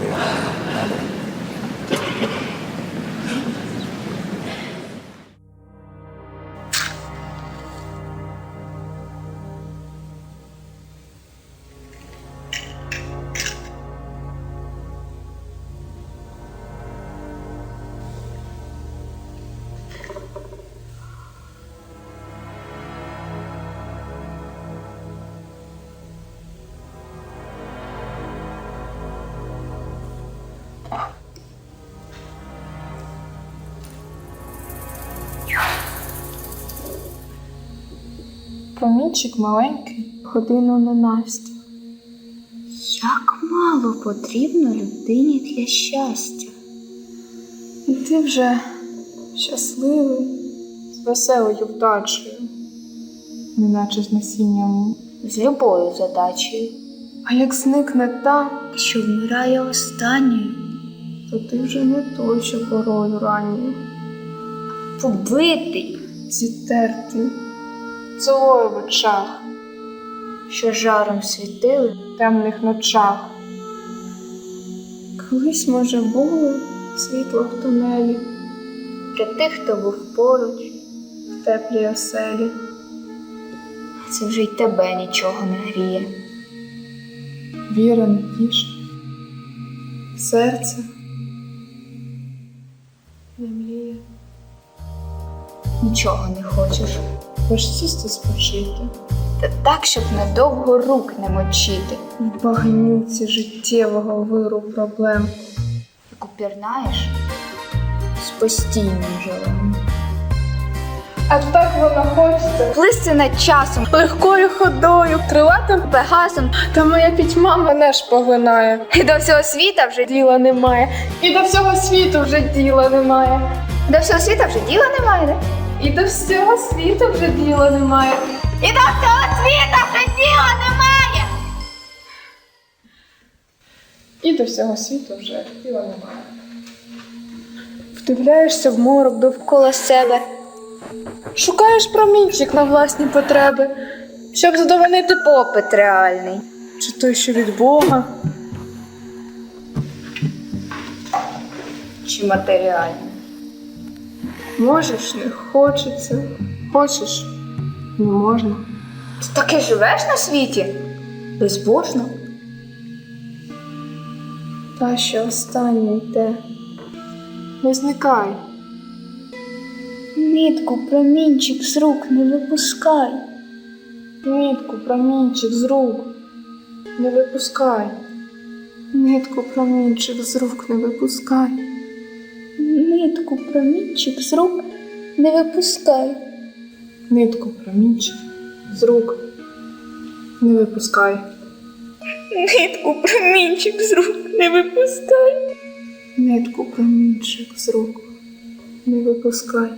Yeah. Промінчик маленький, годину на Настю. Як мало потрібно людині для щастя. І ти вже щасливий, з веселою вдачею, неначе з насінням. З любою задачею, А як зникне та, що вмирає останньою, то ти вже не той, що порою ранньою. побитий, Зітертий, золою в очах, що жаром світили, в темних ночах. Колись, може, було світло в тунелі, для тих, хто був поруч, в теплій оселі. це вже й тебе нічого не гріє. Віра не тіше, серце не мліє. Нічого не хочеш. Хоч сісти спочити, Та так, щоб надовго рук не мочити. в багнюці життєвого виру проблем. Як упірнаєш з постійним жалем. А так вона хочеться Плисти над часом, легкою ходою, крилатим, пегасом, та моя пітьма мене ж поглинає. і до всього світа вже Діла немає, і до всього світу вже діла немає, до всього світа вже діла немає, да? І до всього світу вже діла немає. І до всього світа вже діла немає. І до всього світу вже діла немає. Вдивляєшся в морок довкола себе, шукаєш промінчик на власні потреби, щоб задовольнити Попит реальний. чи той, що від Бога, Чи матеріальний. Можеш, не хочеться, хочеш, не можна. Ти таки живеш на світі? Безбожно. Та, що останнє йде. Не зникай, Нитку промінчик з рук не випускай. нитку промінчик з рук, не випускай. Нитку промінчик з рук не випускай. Нитку промінчик з рук не випускай. Нитку промінчик з рук не випускай. Нитку промінчик з рук не випускай. Нитку промінчик з рук не випускай.